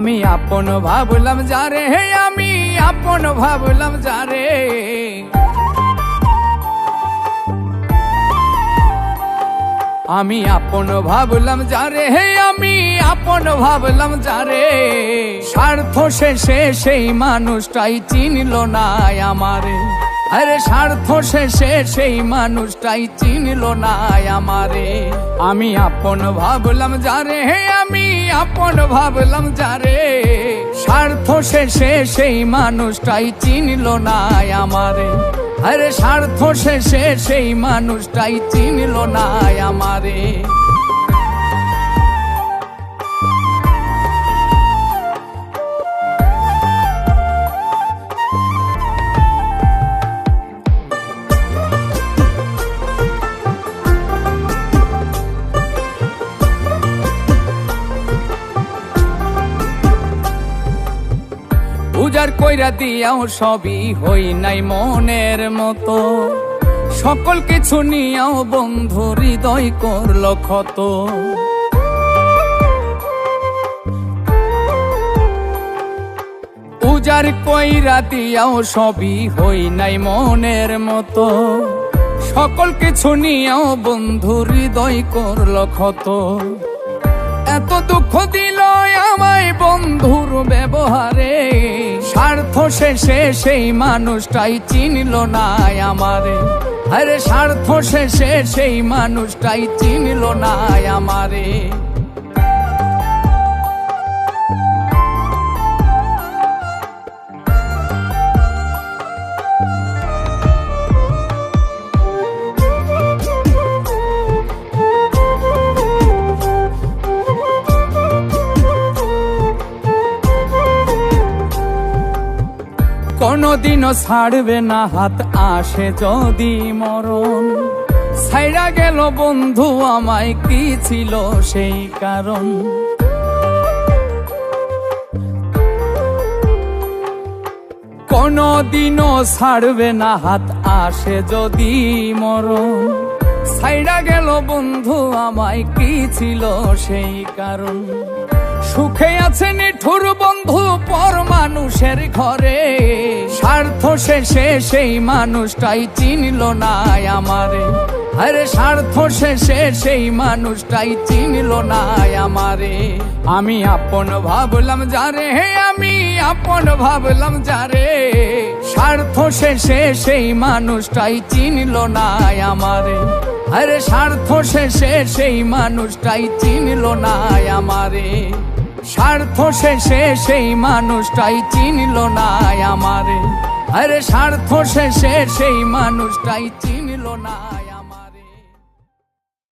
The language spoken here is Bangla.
আমি আপন ভাবলাম যারে হে আমি আপন ভাবলাম যারে আমি আপন ভাবলাম যারে হে আমি আপন ভাবলাম যারে স্বার্থ শেষে সেই মানুষটাই চিনল না আমারে। আরে স্বার্থ শেষে সেই মানুষটাই চিনল না আমারে। আমি আপন ভাবলাম যারে হে আমি আপন ভাবলাম যারে স্বার্থ শেষে সেই মানুষটাই চিনল না আমারে। আরে স্বার্থ শেষে সেই মানুষটাই চিনল না আমারে। উজার কইরা দিয়াও সবই হই নাই মনের মতো। সকল কিছু নিয়াও বন্ধু হৃদয় করল ক্ষত। উজার কইরা দিয়াও সবই হই নাই মনের মতো। সকল কিছু নিয়াও বন্ধু হৃদয় করল ক্ষত। এত দুঃখ দিল আমায় বন্ধুর ব্যবহারে। শেষে সেই মানুষটাই চিনল না আমারে। আরে স্বার্থ শেষে সেই মানুষটাই চিনল না আমারে। কোনদিনও ছাড়বে না হাত, আসে যদি মরণ। ছাইরা গেল বন্ধু আমায়, কি ছিল সেই কারণ? কোনদিনও ছাড়বে না হাত, আসে যদি মরণ। ছাইরা গেল বন্ধু আমায়, কি ছিল সেই কারণ? সুখে আছে নিঠুর বন্ধু, পর মানুষের ঘরে। স্বার্থ শেষে সেই মানুষটাই চিনল না আমারে। আরে, স্বার্থ শেষে সেই মানুষটাই চিনল না আমারে। আমি আপন ভাবলাম যারে হে আমি আপন ভাবলাম যারে স্বার্থ শেষে সেই মানুষটাই চিনল না আমারে। আরে, স্বার্থ শেষে সেই মানুষটাই চিনল না আমারে। স্বার্থ শেষে সেই মানুষটাই চিনল না আমারে। আরে স্বার্থ শেষে সেই মানুষটাই চিনল না